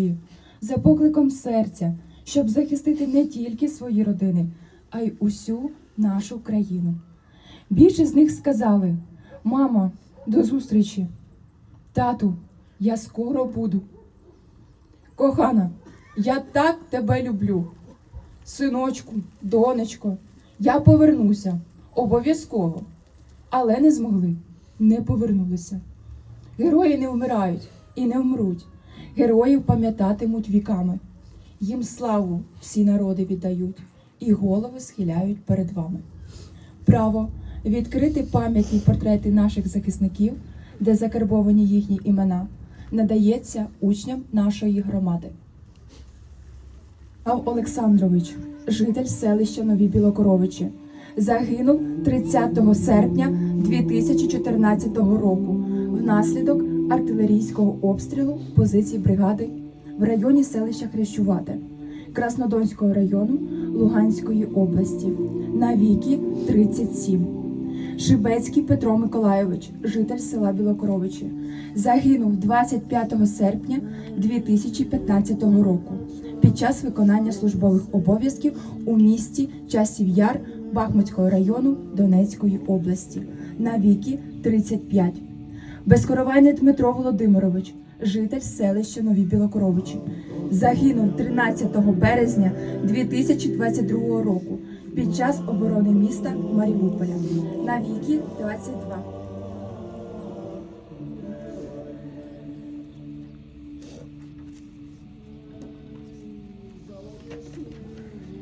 душі, за покликом серця, щоб захистити не тільки свої родини, а й усю нашу країну. Більше з них сказали: Мамо, до зустрічі! Тату, я скоро буду. Кохана, я так тебе люблю. Синочку, донечко, я повернуся обов'язково. Але не змогли, не повернулися. Герої не вмирають і не вмруть. Героїв пам'ятатимуть віками. Їм славу всі народи віддають і голови схиляють перед вами. Право відкрити пам'ятні портрети наших захисників, де закарбовані їхні імена, надається учням нашої громади. Ав Олександрович, житель селища Нові Білокоровичі, загинув 30 серпня 2014 року внаслідок артилерійського обстрілу позицій бригади в районі селища Хрещувате Краснодонського району Луганської області на віки 37. Шибецький Петро Миколайович, житель села Білокоровичі, загинув 25 серпня 2015 року під час виконання службових обов'язків у місті Часів Яр Бахмутського району Донецької області на віки 35. Безкоровайний Дмитро Володимирович, житель селища Нові Білокоровичі, загинув 13 березня 2022 року під час оборони міста Маріуполя на віки 22.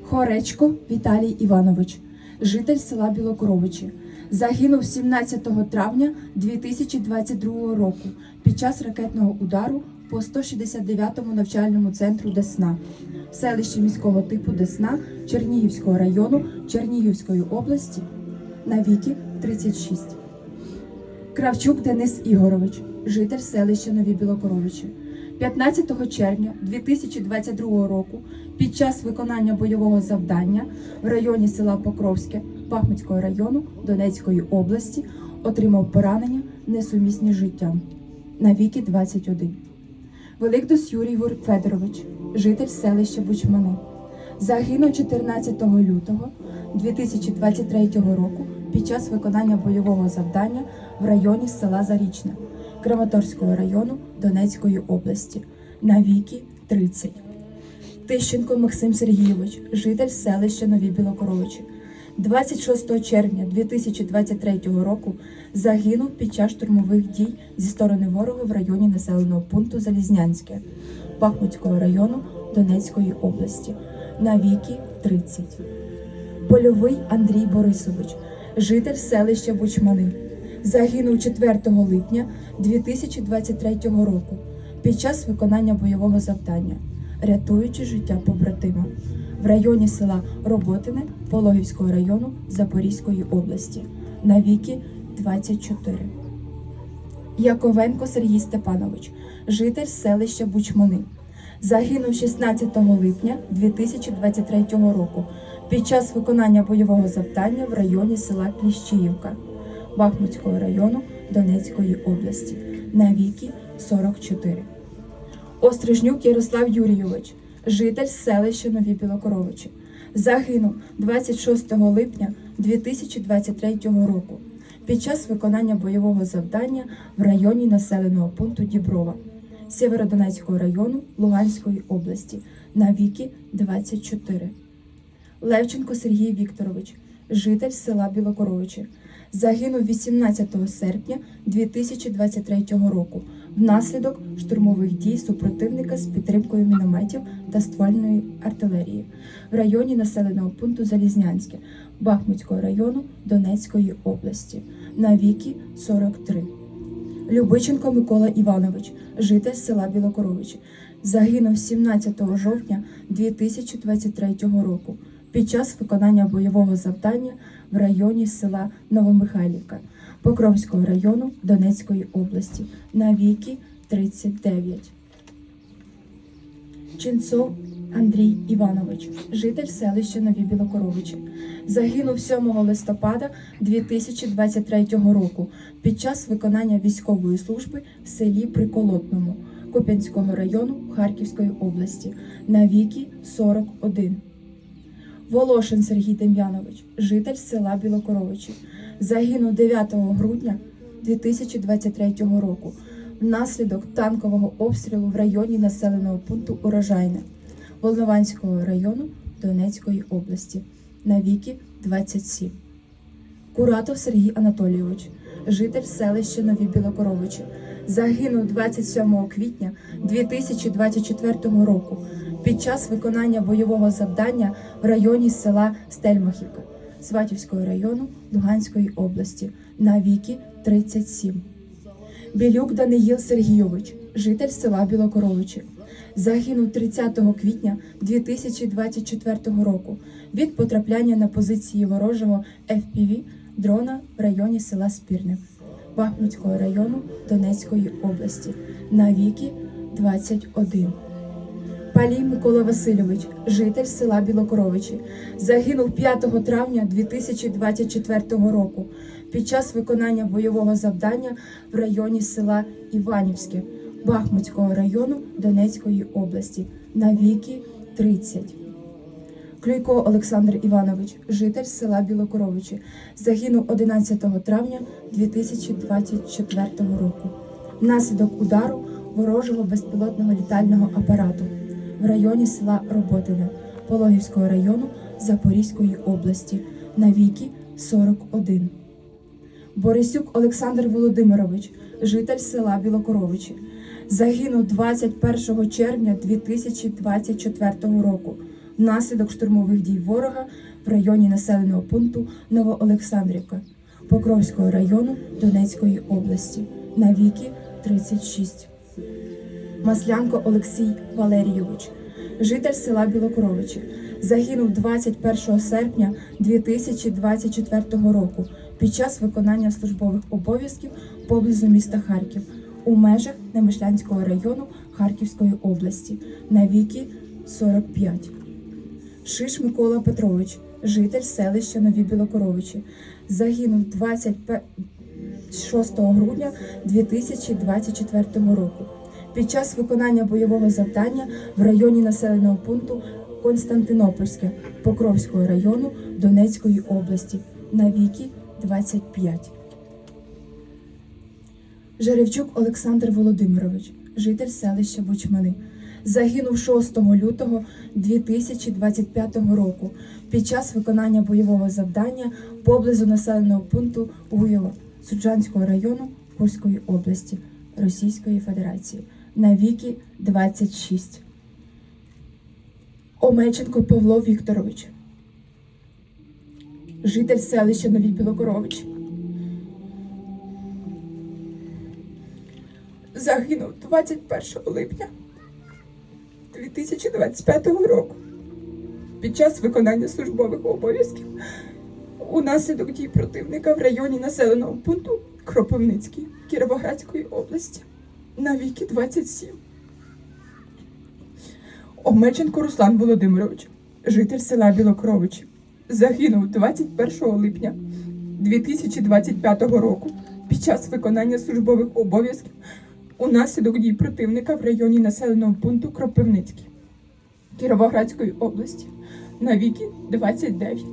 Хоречко Віталій Іванович, житель села Білокоровичі, загинув 17 травня 2022 року під час ракетного удару по 169-му навчальному центру Десна, в селищі міського типу Десна Чернігівського району Чернігівської області на віки 36. Кравчук Денис Ігорович, житель селища Нові Білокоровичі. 15 червня 2022 року під час виконання бойового завдання в районі села Покровське Бахмутського району Донецької області отримав поранення несумісні з життям. На віки 21. Великдос Юрій Федорович, житель селища Бучмани, загинув 14 лютого 2023 року під час виконання бойового завдання в районі села Зарічне Краматорського району Донецької області на віки 30. Тищенко Максим Сергійович, житель селища Нові Білокоровичі. 26 червня 2023 року загинув під час штурмових дій зі сторони ворога в районі населеного пункту Залізнянське Бахмутського району Донецької області на віки 30. Польовий Андрій Борисович, житель селища Бучмани, загинув 4 липня 2023 року під час виконання бойового завдання, рятуючи життя побратима в районі села Роботине Пологівського району Запорізької області на віки 24. Яковенко Сергій Степанович, житель селища Бучмани, загинув 16 липня 2023 року під час виконання бойового завдання в районі села Кліщіївка Бахмутського району Донецької області на віки 44. Острижнюк Ярослав Юрійович, житель селища Нові Білокоровичі, загинув 26 липня 2023 року під час виконання бойового завдання в районі населеного пункту Діброва Сєвєродонецького району Луганської області на віки 24. Левченко Сергій Вікторович, житель села Білокоровичі, загинув 18 серпня 2023 року внаслідок штурмових дій супротивника з підтримкою мінометів та ствольної артилерії в районі населеного пункту Залізнянське Бахмутського району Донецької області на віки 43. Любиченко Микола Іванович, житель села Білокоровичі, загинув 17 жовтня 2023 року під час виконання бойового завдання в районі села Новомихайлівка Покровського району Донецької області на віки 39. Ченцов Андрій Іванович, житель селища Нові Білокоровичі, загинув 7 листопада 2023 року під час виконання військової служби в селі Приколотному Куп'янського району Харківської області на віки 41. Волошин Сергій Дем'янович, житель села Білокоровичі, загинув 9 грудня 2023 року внаслідок танкового обстрілу в районі населеного пункту Урожайне Волнованського району Донецької області на віки 27. Куратов Сергій Анатолійович, житель селища Нові Білокоровичі, загинув 27 квітня 2024 року під час виконання бойового завдання в районі села Стельмахівка Сватівського району Луганської області на віки 37. Білюк Даниїл Сергійович, житель села Білокоровичі, загинув 30 квітня 2024 року від потрапляння на позиції ворожого FPV дрона в районі села Спірне Бахмутського району Донецької області на віки 21. Палій Микола Васильович, житель села Білокоровичі, загинув 5 травня 2024 року під час виконання бойового завдання в районі села Іванівське Бахмутського району Донецької області на віки 30. Клюйко Олександр Іванович, житель села Білокоровичі, загинув 11 травня 2024 року внаслідок удару ворожого безпілотного літального апарату в районі села Роботине Пологівського району Запорізької області на віки 41. Борисюк Олександр Володимирович, житель села Білокоровичі, загинув 21 червня 2024 року внаслідок штурмових дій ворога в районі населеного пункту Новоолександрівка Покровського району Донецької області на віки 36. Маслянко Олексій Валерійович, житель села Білокоровичі, загинув 21 серпня 2024 року під час виконання службових обов'язків поблизу міста Харків у межах Немишлянського району Харківської області на віки 45. Шиш Микола Петрович, житель селища Нові Білокоровичі, загинув 26 грудня 2024 року під час виконання бойового завдання в районі населеного пункту Константинопольське Покровського району Донецької області на віки 25. Жеревчук Олександр Володимирович, житель селища Бучмани, загинув 6 лютого 2025 року під час виконання бойового завдання поблизу населеного пункту Гуєво Суджанського району Курської області Російської Федерації на віки 26. Омельченко Павло Вікторович, житель селища Нові Білокорович. Загинув 21 липня 2025 року під час виконання службових обов'язків унаслідок дій противника в районі населеного пункту Кропивницький Кіровоградської області на віки 27. Омельченко Руслан Володимирович, житель села Білокровичі, загинув 21 липня 2025 року під час виконання службових обов'язків унаслідок дій противника в районі населеного пункту Кропивницький Кіровоградської області на віки 29.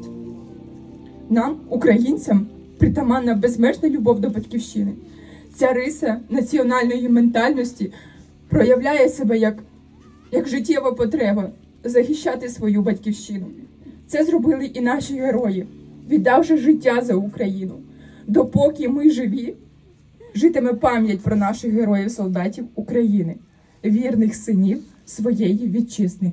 Нам, українцям, притаманна безмежна любов до батьківщини. Ця риса національної ментальності проявляє себе як, як життєва потреба захищати свою батьківщину. Це зробили і наші герої, віддавши життя за Україну. Допоки ми живі, житиме пам'ять про наших героїв-солдатів України, вірних синів своєї вітчизни.